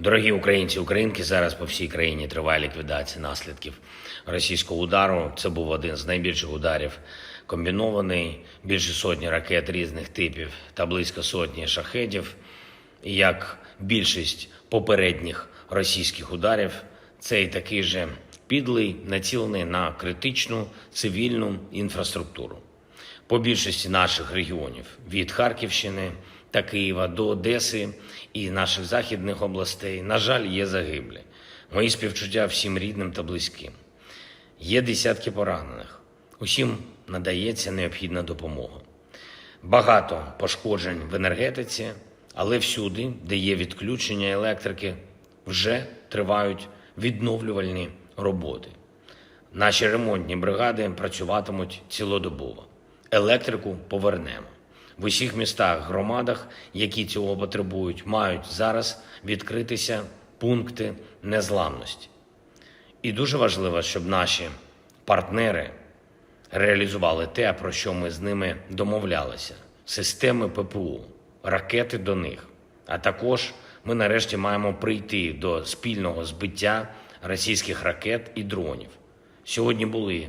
Дорогі українці, українки, зараз по всій країні триває ліквідація наслідків російського удару. Це був один з найбільших ударів комбінований, більше сотні ракет різних типів та близько сотні шахедів. Як більшість попередніх російських ударів, цей такий же підлий, націлений на критичну цивільну інфраструктуру по більшості наших регіонів від Харківщини та Києва до Одеси і наших західних областей, на жаль, є загиблі. Мої співчуття всім рідним та близьким. Є десятки поранених. Усім надається необхідна допомога. Багато пошкоджень в енергетиці, але всюди, де є відключення електрики, вже тривають відновлювальні роботи. Наші ремонтні бригади працюватимуть цілодобово. Електрику повернемо. В усіх містах, громадах, які цього потребують, мають зараз відкритися пункти незламності. І дуже важливо, щоб наші партнери реалізували те, про що ми з ними домовлялися: системи ППУ, ракети до них. А також ми нарешті маємо прийти до спільного збиття російських ракет і дронів. Сьогодні були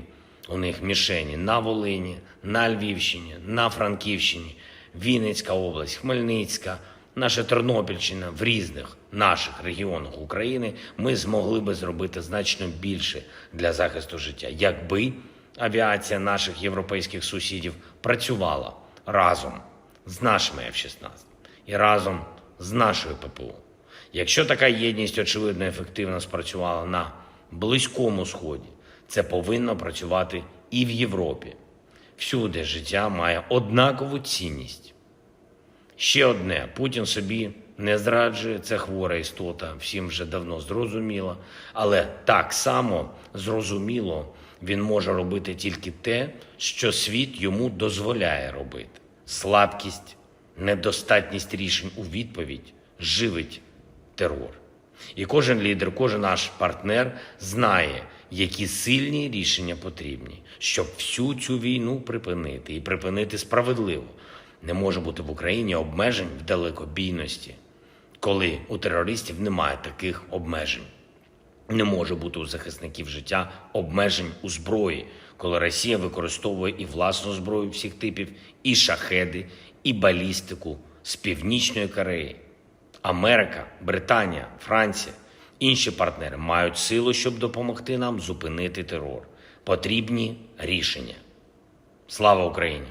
у них мішені на Волині, на Львівщині, на Франківщині, Вінницька область, Хмельницька, наша Тернопільщина в різних наших регіонах України. Ми змогли би зробити значно більше для захисту життя, якби авіація наших європейських сусідів працювала разом з нашими F-16 і разом з нашою ППО. Якщо така єдність очевидно ефективно спрацювала на Близькому Сході, це повинно працювати і в Європі. Всюди життя має однакову цінність. Ще одне: Путін собі не зраджує, це хвора істота, всім вже давно зрозуміло. Але так само зрозуміло він може робити тільки те, що світ йому дозволяє робити. Слабкість, недостатність рішень у відповідь живить терор. І кожен лідер, кожен наш партнер знає, які сильні рішення потрібні, щоб всю цю війну припинити і припинити справедливо. Не може бути в Україні обмежень в далекобійності, коли у терористів немає таких обмежень. Не може бути у захисників життя обмежень у зброї, коли Росія використовує і власну зброю всіх типів, і шахеди, і балістику з північної Кореї. Америка, Британія, Франція, інші партнери мають силу, щоб допомогти нам зупинити терор. Потрібні рішення. Слава Україні!